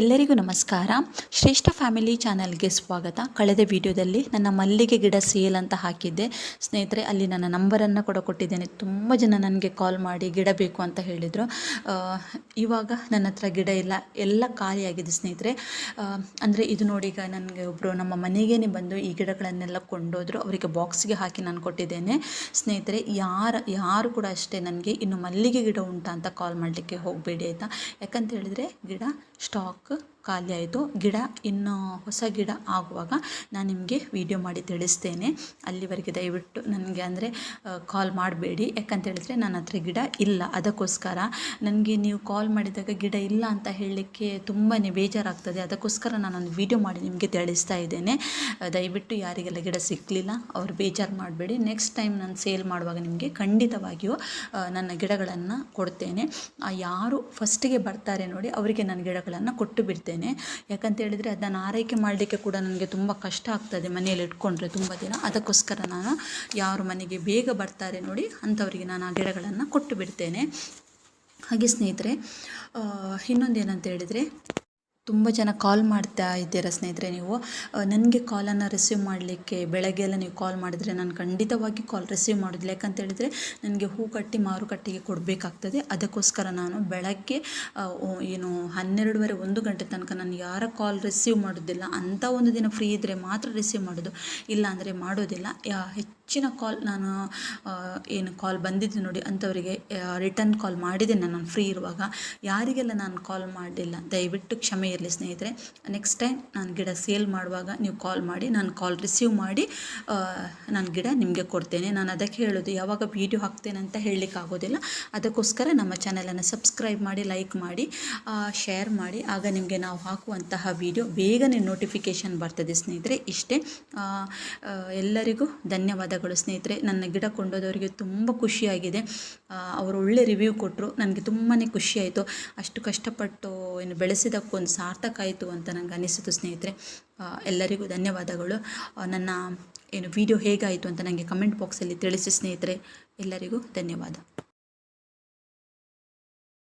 ಎಲ್ಲರಿಗೂ ನಮಸ್ಕಾರ. ಶ್ರೇಷ್ಠ ಫ್ಯಾಮಿಲಿ ಚಾನಲ್ಗೆ ಸ್ವಾಗತ. ಕಳೆದ ವಿಡಿಯೋದಲ್ಲಿ ನನ್ನ ಮಲ್ಲಿಗೆ ಗಿಡ ಸೇಲ್ ಅಂತ ಹಾಕಿದ್ದೆ. ಸ್ನೇಹಿತರೆ, ಅಲ್ಲಿ ನನ್ನ ನಂಬರನ್ನು ಕೂಡ ಕೊಟ್ಟಿದ್ದೇನೆ. ತುಂಬ ಜನ ನನಗೆ ಕಾಲ್ ಮಾಡಿ ಗಿಡ ಬೇಕು ಅಂತ ಹೇಳಿದರು. ಇವಾಗ ನನ್ನ ಹತ್ರ ಗಿಡ ಇಲ್ಲ. ಎಲ್ಲ ಖಾಲಿಯಾಗಿದೆ ಸ್ನೇಹಿತರೆ. ಅಂದರೆ ಇದು ನೋಡಿ ಈಗ ನನಗೆ ಒಬ್ಬರು ನಮ್ಮ ಮನೆಗೇ ಬಂದು ಈ ಗಿಡಗಳನ್ನೆಲ್ಲ ಕೊಂಡೋದ್ರು. ಅವರಿಗೆ ಬಾಕ್ಸ್ಗೆ ಹಾಕಿ ನಾನು ಕೊಟ್ಟಿದ್ದೇನೆ. ಸ್ನೇಹಿತರೆ, ಯಾರು ಯಾರು ಕೂಡ ಅಷ್ಟೇ ನನಗೆ ಇನ್ನು ಮಲ್ಲಿಗೆ ಗಿಡ ಉಂಟಾ ಅಂತ ಕಾಲ್ ಮಾಡಲಿಕ್ಕೆ ಹೋಗಬೇಡಿ ಆಯಿತಾ? ಯಾಕಂತ ಹೇಳಿದರೆ, ಗಿಡ ಸ್ಟಾಕ್ 마크 ಖಾಲಿ ಆಯಿತು. ಗಿಡ, ಇನ್ನು ಹೊಸ ಗಿಡ ಆಗುವಾಗ ನಾನು ನಿಮಗೆ ವಿಡಿಯೋ ಮಾಡಿ ತಿಳಿಸ್ತೇನೆ. ಅಲ್ಲಿವರೆಗೆ ದಯವಿಟ್ಟು ನನಗೆ ಅಂದರೆ ಕಾಲ್ ಮಾಡಬೇಡಿ. ಯಾಕಂತ ಹೇಳಿದ್ರೆ ನನ್ನ ಹತ್ರ ಗಿಡ ಇಲ್ಲ. ಅದಕ್ಕೋಸ್ಕರ ನನಗೆ ನೀವು ಕಾಲ್ ಮಾಡಿದಾಗ ಗಿಡ ಇಲ್ಲ ಅಂತ ಹೇಳಲಿಕ್ಕೆ ತುಂಬಾ ಬೇಜಾರಾಗ್ತದೆ. ಅದಕ್ಕೋಸ್ಕರ ನಾನೊಂದು ವಿಡಿಯೋ ಮಾಡಿ ನಿಮಗೆ ತಿಳಿಸ್ತಾ ಇದ್ದೇನೆ. ದಯವಿಟ್ಟು ಯಾರಿಗೆಲ್ಲ ಗಿಡ ಸಿಕ್ಕಲಿಲ್ಲ ಅವ್ರು ಬೇಜಾರು ಮಾಡಬೇಡಿ. ನೆಕ್ಸ್ಟ್ ಟೈಮ್ ನಾನು ಸೇಲ್ ಮಾಡುವಾಗ ನಿಮಗೆ ಖಂಡಿತವಾಗಿಯೂ ನನ್ನ ಗಿಡಗಳನ್ನು ಕೊಡ್ತೇನೆ. ಯಾರು ಫಸ್ಟಿಗೆ ಬರ್ತಾರೆ ನೋಡಿ, ಅವರಿಗೆ ನಾನು ಗಿಡಗಳನ್ನು ಕೊಟ್ಟು ಬಿಡ್ತೇನೆ. ಯಾಕಂತ ಹೇಳಿದರೆ ಅದನ್ನು ಆರೈಕೆ ಮಾಡಲಿಕ್ಕೆ ಕೂಡ ನನಗೆ ತುಂಬ ಕಷ್ಟ ಆಗ್ತದೆ ಮನೆಯಲ್ಲಿ ಇಟ್ಕೊಂಡ್ರೆ ತುಂಬ ದಿನ. ಅದಕ್ಕೋಸ್ಕರ ನಾನು ಯಾರು ಮನೆಗೆ ಬೇಗ ಬರ್ತಾರೆ ನೋಡಿ ಅಂಥವರಿಗೆ ನಾನು ಆ ಗಿಡಗಳನ್ನು ಕೊಟ್ಟು ಬಿಡ್ತೇನೆ. ಹಾಗೆ ಸ್ನೇಹಿತರೆ ಇನ್ನೊಂದು ಇನ್ನೊಂದೇನಂತ ಹೇಳಿದರೆ ತುಂಬ ಜನ ಕಾಲ್ ಮಾಡ್ತಾ ಇದ್ದೀರಾ ಸ್ನೇಹಿತರೆ ನೀವು. ನನಗೆ ಕಾಲನ್ನು ರಿಸೀವ್ ಮಾಡಲಿಕ್ಕೆ ಬೆಳಗ್ಗೆ ಎಲ್ಲ ನೀವು ಕಾಲ್ ಮಾಡಿದರೆ ನಾನು ಖಂಡಿತವಾಗಿ ಕಾಲ್ ರಿಸೀವ್ ಮಾಡೋದಿಲ್ಲ. ಯಾಕಂತ ಹೇಳಿದರೆ ನನಗೆ ಹೂ ಕಟ್ಟಿ ಮಾರುಕಟ್ಟೆಗೆ ಕೊಡಬೇಕಾಗ್ತದೆ. ಅದಕ್ಕೋಸ್ಕರ ನಾನು ಬೆಳಗ್ಗೆ ಏನು ಹನ್ನೆರಡುವರೆ, ಒಂದು ಗಂಟೆ ತನಕ ನಾನು ಯಾರ ಕಾಲ್ ರಿಸೀವ್ ಮಾಡೋದಿಲ್ಲ. ಅಂಥ ಒಂದು ದಿನ ಫ್ರೀ ಇದ್ದರೆ ಮಾತ್ರ ರಿಸೀವ್ ಮಾಡೋದು. ಇಲ್ಲ ಅಂದರೆ ಮಾಡೋದಿಲ್ಲ. ಹೆಚ್ಚಿನ ಕಾಲ್ ನಾನು ಏನು ಕಾಲ್ ಬಂದಿದ್ದು ನೋಡಿ ಅಂಥವರಿಗೆ ರಿಟರ್ನ್ ಕಾಲ್ ಮಾಡಿದ್ದೇನೆ ನಾನು ಫ್ರೀ ಇರುವಾಗ. ಯಾರಿಗೆಲ್ಲ ನಾನು ಕಾಲ್ ಮಾಡಿಲ್ಲ ದಯವಿಟ್ಟು ಕ್ಷಮೆ ಇರಲಿ ಸ್ನೇಹಿತರೆ. ನೆಕ್ಸ್ಟ್ ಟೈಮ್ ನಾನು ಗಿಡ ಸೇಲ್ ಮಾಡುವಾಗ ನೀವು ಕಾಲ್ ಮಾಡಿ, ನಾನು ಕಾಲ್ ರಿಸೀವ್ ಮಾಡಿ ನಾನು ಗಿಡ ನಿಮಗೆ ಕೊಡ್ತೇನೆ. ನಾನು ಅದಕ್ಕೆ ಹೇಳೋದು, ಯಾವಾಗ ವೀಡಿಯೋ ಹಾಕ್ತೇನೆ ಅಂತ ಹೇಳಲಿಕ್ಕೆ ಆಗೋದಿಲ್ಲ. ಅದಕ್ಕೋಸ್ಕರ ನಮ್ಮ ಚಾನಲನ್ನು ಸಬ್ಸ್ಕ್ರೈಬ್ ಮಾಡಿ ಲೈಕ್ ಮಾಡಿ ಶೇರ್ ಮಾಡಿ. ಆಗ ನಿಮಗೆ ನಾವು ಹಾಕುವಂತಹ ವೀಡಿಯೋ ಬೇಗನೆ ನೋಟಿಫಿಕೇಷನ್ ಬರ್ತದೆ ಸ್ನೇಹಿತರೆ. ಇಷ್ಟೇ ಎಲ್ಲರಿಗೂ ಧನ್ಯವಾದಗಳು ಸ್ನೇಹಿತರೆ. ನನ್ನ ಗಿಡ ಕೊಂಡೋದವರಿಗೆ ತುಂಬ ಖುಷಿಯಾಗಿದೆ. ಅವರು ಒಳ್ಳೆ ರಿವ್ಯೂ ಕೊಟ್ಟರು ನನಗೆ ತುಂಬಾ ಖುಷಿಯಾಯಿತು. ಅಷ್ಟು ಕಷ್ಟಪಟ್ಟು ಏನು ಬೆಳೆಸಿದಕ್ಕೊಂದು ಸಾರ್ಥಕ ಆಯಿತು ಅಂತ ನನಗೆ ಅನಿಸಿತು ಸ್ನೇಹಿತರೆ. ಎಲ್ಲರಿಗೂ ಧನ್ಯವಾದಗಳು. ನನ್ನ ಏನು ವಿಡಿಯೋ ಹೇಗಾಯಿತು ಅಂತ ನನಗೆ ಕಮೆಂಟ್ ಬಾಕ್ಸಲ್ಲಿ ತಿಳಿಸಿ ಸ್ನೇಹಿತರೆ. ಎಲ್ಲರಿಗೂ ಧನ್ಯವಾದ.